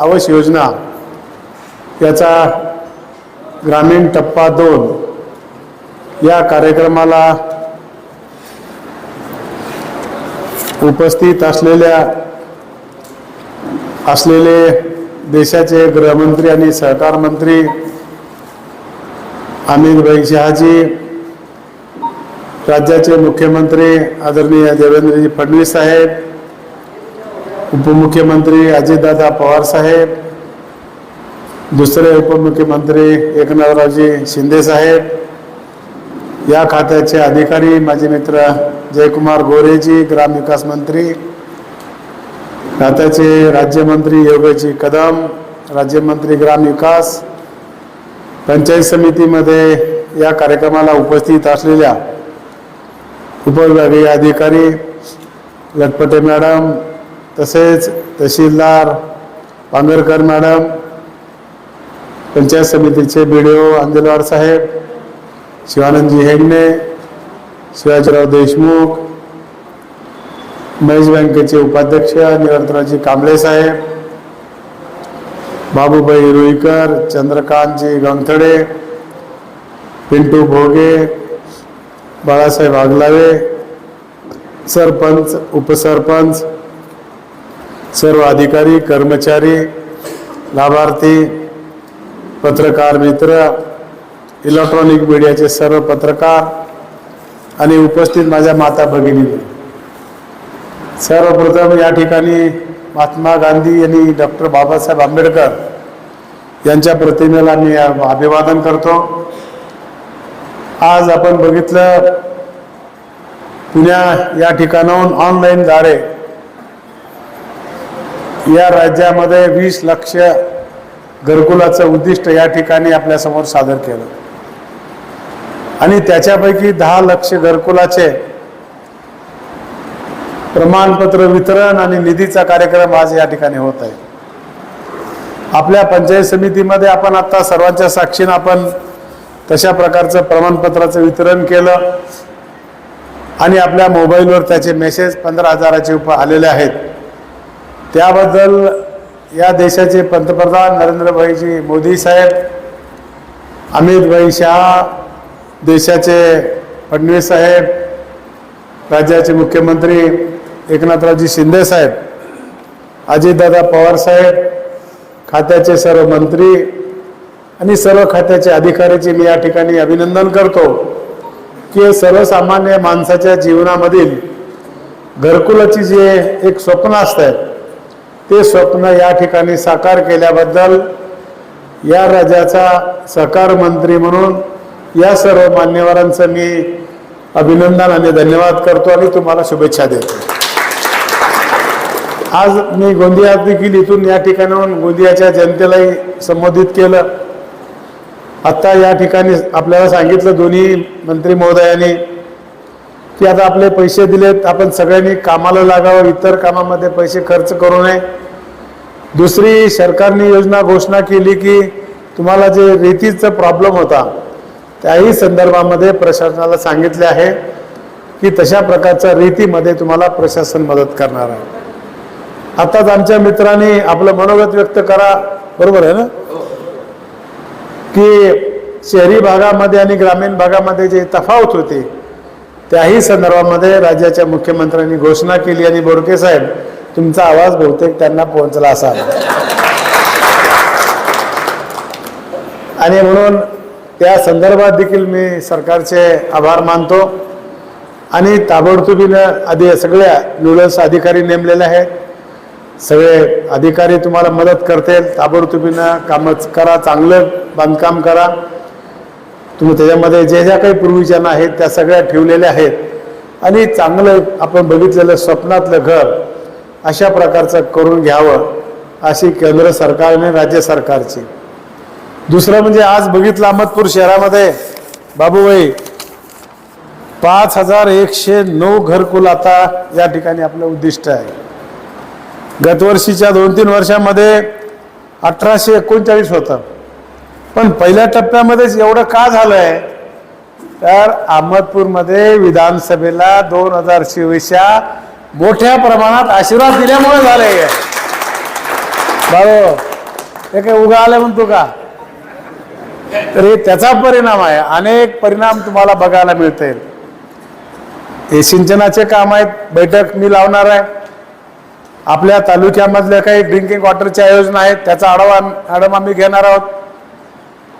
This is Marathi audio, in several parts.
आवास योजना याचा ग्रामीण टप्पा दोन या कार्यक्रमाला उपस्थित असलेल्या असलेले देशाचे गृहमंत्री आणि सहकार मंत्री अमित भाई शहाजी राज्याचे मुख्यमंत्री आदरणीय देवेंद्रजी फडणवीस साहेब उपमुख्यमंत्री अजितदादा पवार साहेब दुसरे उपमुख्यमंत्री एकनाथरावजी शिंदे साहेब या खात्याचे अधिकारी माझे मित्र जयकुमार गोरेजी ग्रामविकास मंत्री खात्याचे राज्यमंत्री योगजी कदम राज्यमंत्री ग्रामविकास पंचायत समितीमध्ये या कार्यक्रमाला उपस्थित असलेल्या उपविभागीय अधिकारी लटपटे मॅडम तसेच तहसीलदार पांगरकर मॅडम पंचायत समितीचे बी डी ओ अंजलवार साहेब शिवानंदजी हेगणे शिवाजीराव देशमुख महेश बँकेचे उपाध्यक्ष निरंतराजी कांबळे साहेब बाबूबाई रुईकर चंद्रकांतजी गंगथडे पिंटू भोगे बाळासाहेब आगलावे सरपंच उपसरपंच सर्व अधिकारी कर्मचारी लाभार्थी पत्रकार मित्र इलेक्ट्रॉनिक मीडियाचे सर्व पत्रकार आणि उपस्थित माझ्या माता भगिनी सर्वप्रथम या ठिकाणी महात्मा गांधी यांनी डॉक्टर बाबासाहेब आंबेडकर यांच्या प्रतिमेला मी अभिवादन करतो. आज आपण बघितलं पुण्या या ठिकाणाहून ऑनलाईनद्वारे या राज्यामध्ये वीस लक्ष घरकुलाचं उद्दिष्ट या ठिकाणी आपल्यासमोर सादर केलं. आणि त्याच्यापैकी दहा लक्ष घरकुलाचे प्रमाणपत्र वितरण आणि निधीचा कार्यक्रम आज या ठिकाणी होत आहे. आपल्या पंचायत समितीमध्ये आपण आता सर्वांच्या साक्षीनं आपण तशा प्रकारचं प्रमाणपत्राचं वितरण केलं. आणि आपल्या मोबाईलवर त्याचे मेसेज पंधरा हजाराचे उप आलेले आहेत. त्याबद्दल या देशाचे पंतप्रधान नरेंद्रभाईजी मोदी साहेब अमितभाई शहा देशाचे फडणवीस साहेब राज्याचे मुख्यमंत्री एकनाथरावजी शिंदे साहेब अजितदादा पवार साहेब खात्याचे सर्व मंत्री आणि सर्व खात्याचे अधिकाऱ्याचे मी या ठिकाणी अभिनंदन करतो की सर्वसामान्य माणसाच्या जीवनामधील घरकुलाची जे एक स्वप्न असतात ते स्वप्न या ठिकाणी साकार केल्याबद्दल या राज्याचा सहकार मंत्री म्हणून या सर्व मान्यवरांचं मी अभिनंदन आणि धन्यवाद करतो आणि तुम्हाला शुभेच्छा देतो. आज मी गोंदिया देखील इथून या ठिकाणाहून गोंदियाच्या जनतेलाही संबोधित केलं. आत्ता या ठिकाणी आपल्याला सांगितलं दोन्ही मंत्री महोदयांनी की आता आपले पैसे दिलेत आपण सगळ्यांनी कामाला लागावं इतर कामामध्ये पैसे खर्च करू नये. दुसरी सरकारने योजना घोषणा केली की तुम्हाला जे रेतीचा प्रॉब्लेम होता त्याही संदर्भामध्ये प्रशासनाला सांगितले आहे की तशा प्रकारच्या रीतीमध्ये तुम्हाला प्रशासन मदत करणार आहे. आताच आमच्या मित्रांनी आपलं मनोगत व्यक्त करा बरोबर आहे ना? की शहरी भागामध्ये आणि ग्रामीण भागामध्ये जे तफावत होती त्याही संदर्भामध्ये राज्याच्या मुख्यमंत्र्यांनी घोषणा केली आणि बोडके साहेब तुमचा आवाज बहुतेक त्यांना पोहोचला असा आणि म्हणून त्या संदर्भात देखील मी सरकारचे आभार मानतो आणि ताबडतोबीनं आधी सगळ्या न्यूडल्स अधिकारी नेमलेले आहेत. सगळे अधिकारी तुम्हाला मदत करतील. ताबडतोबीनं कामच करा चांगलं बांधकाम करा. तुम्ही त्याच्यामध्ये ज्या ज्या काही प्रोव्हिजन आहेत त्या सगळ्या ठेवलेल्या आहेत. आणि चांगलं आपण बघितलेलं स्वप्नातलं घर अशा प्रकारचं करून घ्यावं अशी केंद्र सरकारने राज्य सरकारची. दुसरं म्हणजे आज बघितलं अहमदपूर शहरामध्ये बाबूबाई पाच हजार एकशे नऊ घरकुल आता या ठिकाणी आपलं उद्दिष्ट आहे. गतवर्षीच्या दोन तीन वर्षामध्ये अठराशे एकोणचाळीस होतं. पण पहिल्या टप्प्यामध्येच एवढं का झालंय? तर अहमदपूरमध्ये विधानसभेला दोन हजार चोवीसच्या मोठ्या प्रमाणात आशीर्वाद दिल्यामुळे झाले बाबो हे काय उगा आलं म्हणतो का? तर हे त्याचा परिणाम आहे. अनेक परिणाम तुम्हाला बघायला मिळतील. हे सिंचनाचे काम आहेत. बैठक मी लावणार आहे. आपल्या तालुक्यामधल्या काही ड्रिंकिंग वॉटरच्या योजना आहेत. त्याचा आढावा आढावा आम्ही घेणार आहोत.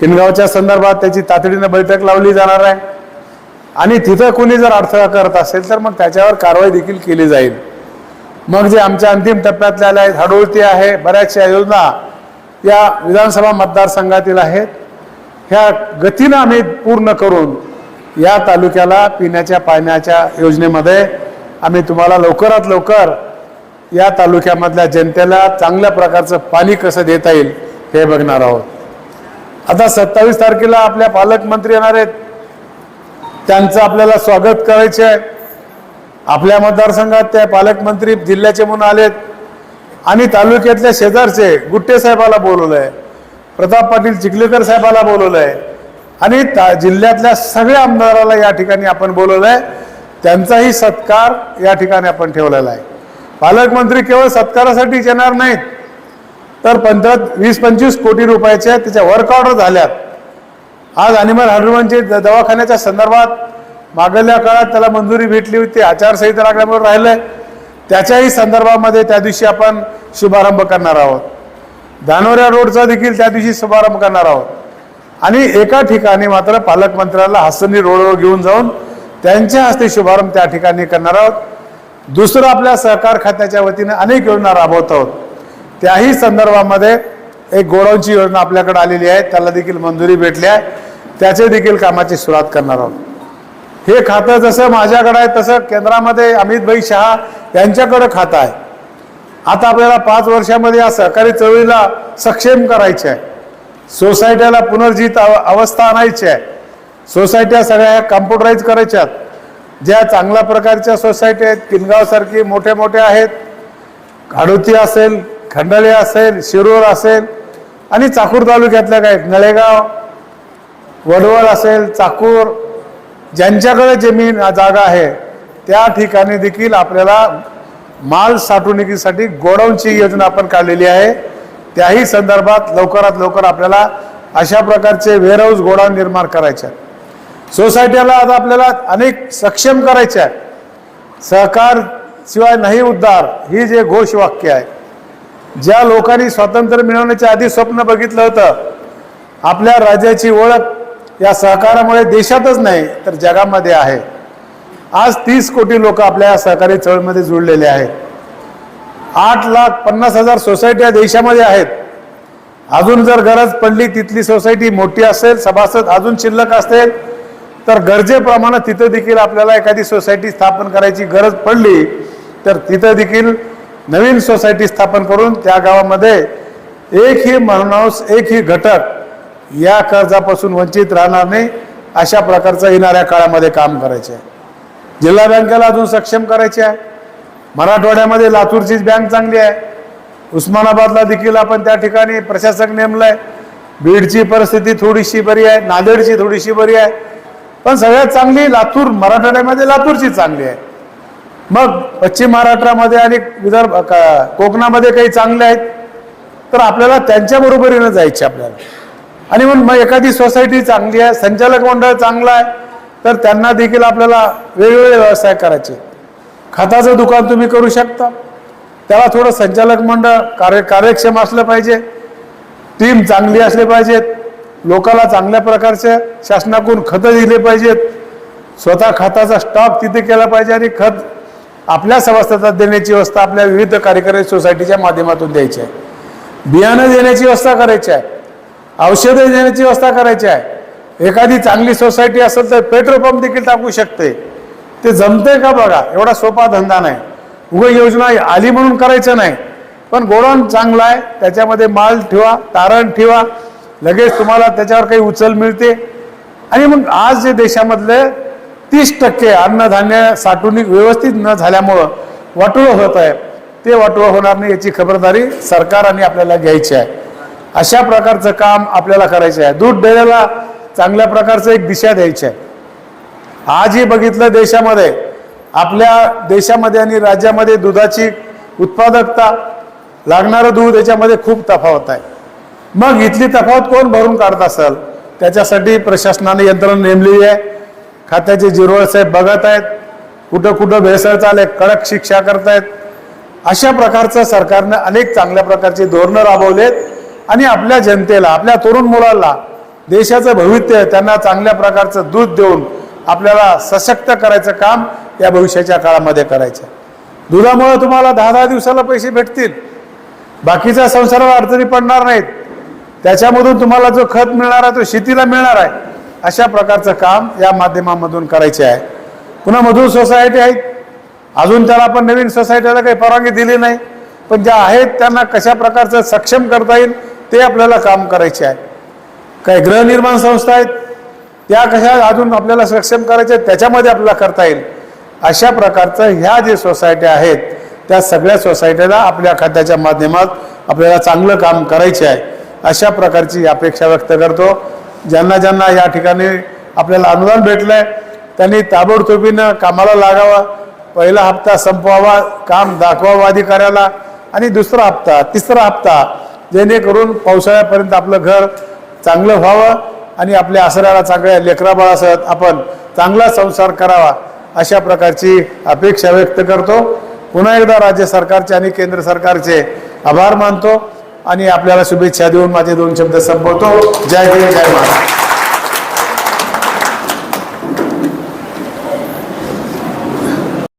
किनगावच्या संदर्भात त्याची तातडीनं बैठक लावली जाणार आहे. आणि तिथं कोणी जर अडथळा करत असेल तर मग त्याच्यावर कारवाई देखील केली जाईल. मग जे आमच्या अंतिम टप्प्यातल्या आल्या आहेत हडोळती आहे बऱ्याचशा योजना या विधानसभा मतदारसंघातील आहेत. ह्या गतीनं आम्ही पूर्ण करून या तालुक्याला पिण्याच्या पाण्याच्या योजनेमध्ये आम्ही तुम्हाला लवकरात लवकर या तालुक्यामधल्या जनतेला चांगल्या प्रकारचं पाणी कसं देता येईल हे बघणार आहोत. आता सत्तावीस तारखेला आपल्या पालकमंत्री येणार आहेत. त्यांचं आपल्याला स्वागत करायचे आहे. आपल्या मतदारसंघात त्या पालकमंत्री जिल्ह्याचे म्हणून आलेत. आणि तालुक्यातल्या शेजारचे गुट्टे साहेबाला आहे प्रताप पाटील चिखलेकर साहेबाला बोलवलं आहे आणि ता जिल्ह्यातल्या सगळ्या आमदाराला या ठिकाणी आपण बोलवलं आहे त्यांचाही सत्कार या ठिकाणी आपण ठेवलेला आहे. पालकमंत्री केवळ सत्कारासाठीच येणार नाहीत. तर पंधरा वीस पंचवीस कोटी रुपयाच्या त्याच्या वर्क ऑर्डर झाल्यात. आज अॅनिमल हनुमानचे द- दवाखान्याच्या संदर्भात मागल्या काळात त्याला मंजुरी भेटली होती आचारसंहिता लागल्यामुळे राहिलंय. त्याच्याही संदर्भामध्ये त्या दिवशी आपण शुभारंभ करणार आहोत. धानोऱ्या रोडचा देखील त्या दिवशी शुभारंभ करणार आहोत. आणि एका ठिकाणी मात्र पालकमंत्र्याला हसनी रोडवर घेऊन जाऊन त्यांच्या हस्ते शुभारंभ त्या ठिकाणी करणार आहोत. दुसरं आपल्या सहकार खात्याच्या वतीने अनेक योजना राबवत आहोत. त्याही संदर्भामध्ये एक गोडाऊनची योजना आपल्याकडे आलेली आहे. त्याला देखील मंजुरी भेटली आहे. त्याचे देखील कामाची सुरुवात करणार आहोत. हे खातं जसं माझ्याकडे आहे तसं केंद्रामध्ये अमितभाई शहा यांच्याकडे खातं आहे. आता आपल्याला पाच वर्षामध्ये या सहकारी चळवळीला सक्षम करायचे आहे. सोसायट्याला पुनर्जीत अव- अवस्था आणायची आहे. सोसायट्या सगळ्या कम्प्युटराईज करायच्यात ज्या चांगल्या प्रकारच्या सोसायटी आहेत किनगावसारखी मोठ्या मोठ्या आहेत. घाडोती असेल खंडाळे असेल शिरूर असेल आणि चाकूर तालुक्यातल्या काय नळेगाव वडवळ असेल चाकूर ज्यांच्याकडे जमीन जागा आहे त्या ठिकाणी देखील आपल्याला माल साठवणुकीसाठी गोडाऊनची योजना आपण काढलेली आहे. त्याही संदर्भात लवकरात लवकर आपल्याला अशा प्रकारचे वेअरहाऊस गोडाऊन निर्माण करायचे आहे सोसायटीला आता आपल्याला अनेक सक्षम करायचे आहे सहकार शिवाय नाही उद्धार ही जे घोषवाक्य आहे. ज्या लोकांनी स्वातंत्र्य मिळवण्याच्या आधी स्वप्न बघितलं होतं आपल्या राज्याची ओळख या सहकारामुळे देशातच नाही तर जगामध्ये आहे. आज तीस कोटी लोक आपल्या या सहकारी चळवळीमध्ये जुळलेले आहेत. आठ लाख पन्नास हजार सोसायटी या देशामध्ये आहेत. अजून जर गरज पडली तिथली सोसायटी मोठी असेल सभासद अजून शिल्लक असेल तर गरजेप्रमाणे तिथं देखील आपल्याला एखादी सोसायटी स्थापन करायची गरज पडली तर तिथं देखील नवीन सोसायटी स्थापन करून त्या गावामध्ये एकही माणूस एकही घटक या कर्जापासून वंचित राहणार नाही अशा प्रकारचं येणाऱ्या काळामध्ये काम करायचे. आहे जिल्हा बँकेला अजून सक्षम करायचे आहे. मराठवाड्यामध्ये लातूरचीच बँक चांगली आहे. उस्मानाबादला देखील आपण त्या ठिकाणी प्रशासक नेमलंय. बीडची परिस्थिती थोडीशी बरी आहे नांदेडची थोडीशी बरी आहे. पण सगळ्यात चांगली लातूर मराठवाड्यामध्ये लातूरची चांगली आहे. मग पश्चिम महाराष्ट्रामध्ये आणि विदर्भ का- कोकणामध्ये काही चांगले आहेत तर आपल्याला त्यांच्या बरोबरीनं जायचे आपल्याला. आणि मग मग एखादी सोसायटी चांगली आहे संचालक मंडळ चांगलं आहे तर त्यांना देखील आपल्याला वेगवेगळे व्यवसाय करायचे. खताचं दुकान तुम्ही करू शकता. त्याला थोडं संचालक मंडळ कार्य कार्यक्षम असलं पाहिजे. टीम चांगली असली पाहिजेत. लोकाला चांगल्या प्रकारचे शासनाकडून खतं दिले पाहिजेत. स्वतः खताचा स्टॉक तिथे केला पाहिजे आणि खत आपल्या सभासदात देण्याची व्यवस्था आपल्या विविध कार्यकारी सोसायटीच्या माध्यमातून द्यायची आहे. बियाणं देण्याची व्यवस्था करायची आहे. औषधं देण्याची व्यवस्था करायची आहे. एखादी चांगली सोसायटी असेल तर पेट्रोल पंप देखील टाकू शकते. ते जमतंय का बघा? एवढा सोपा धंदा नाही. उग योजना आली म्हणून करायचं नाही. पण गोडाऊन चांगला आहे. त्याच्यामध्ये माल ठेवा तारण ठेवा. लगेच तुम्हाला त्याच्यावर काही उचल मिळते. आणि मग आज जे देशामधले तीस टक्के अन्नधान्य साठवणूक व्यवस्थित न झाल्यामुळं वाटोळं होत आहे. ते वाटोळं होणार नाही याची खबरदारी सरकार आणि आपल्याला घ्यायची आहे. अशा प्रकारचं काम आपल्याला करायचं आहे. दूध डेऱ्याला चांगल्या प्रकारचं एक दिशा द्यायची आहे. आजही बघितलं देशामध्ये आपल्या देशामध्ये आणि राज्यामध्ये दुधाची उत्पादकता लागणारं दूध याच्यामध्ये खूप तफावत आहे. मग इथली तफावत कोण भरून काढत असेल? त्याच्यासाठी प्रशासनाने यंत्रणा नेमलेली आहे. खात्याचे जिरवळ साहेब बघत आहेत. कुठं कुठं भेसळ चालय कडक शिक्षा करतायत. अशा प्रकारचं सरकारनं अनेक चांगल्या प्रकारची धोरणं राबवलेत. आणि आपल्या जनतेला आपल्या तरुण मुलाला देशाचं भविष्य त्यांना चांगल्या प्रकारचं दूध देऊन आपल्याला सशक्त करायचं काम या भविष्याच्या काळामध्ये करायचं. दुधामुळे तुम्हाला दहा दहा दिवसाला पैसे भेटतील. बाकीच्या संसाराला अडचणी पडणार नाहीत. त्याच्यामधून तुम्हाला जो खत मिळणार आहे तो शेतीला मिळणार आहे. अशा प्रकारचं काम या माध्यमामधून करायचे आहे. पुन्हा मधूर सोसायटी आहेत. अजून त्याला आपण नवीन सोसायटीला काही परवानगी दिली नाही. पण ज्या आहेत त्यांना कशा प्रकारचं सक्षम करता येईल ते आपल्याला काम करायचे आहे. काही गृहनिर्माण संस्था आहेत त्या कशा अजून आपल्याला सक्षम करायच्या आहेत, त्याच्यामध्ये आपल्याला करता येईल. अशा प्रकारचं ह्या जे सोसायट्या आहेत त्या सगळ्या सोसायटीला आपल्या खात्याच्या माध्यमात आपल्याला चांगलं काम करायचे आहे. अशा प्रकारची अपेक्षा व्यक्त करतो. ज्यांना ज्यांना या ठिकाणी आपल्याला अनुदान भेटलं आहे त्यांनी ताबडतोबीनं कामाला लागावं. पहिला हप्ता संपवावा काम दाखवावं अधिकाऱ्याला. आणि दुसरा हप्ता तिसरा हप्ता जेणेकरून पावसाळ्यापर्यंत आपलं घर चांगलं व्हावं आणि आपल्या आसऱ्याला चांगल्या लेकराबाळासह आपण चांगला संसार करावा अशा प्रकारची अपेक्षा व्यक्त करतो. पुन्हा एकदा राज्य सरकारचे आणि केंद्र सरकारचे आभार मानतो. आणि आपल्याला शुभेच्छा देऊन माझे दोन शब्द संपवतो. जय देव जय महाराज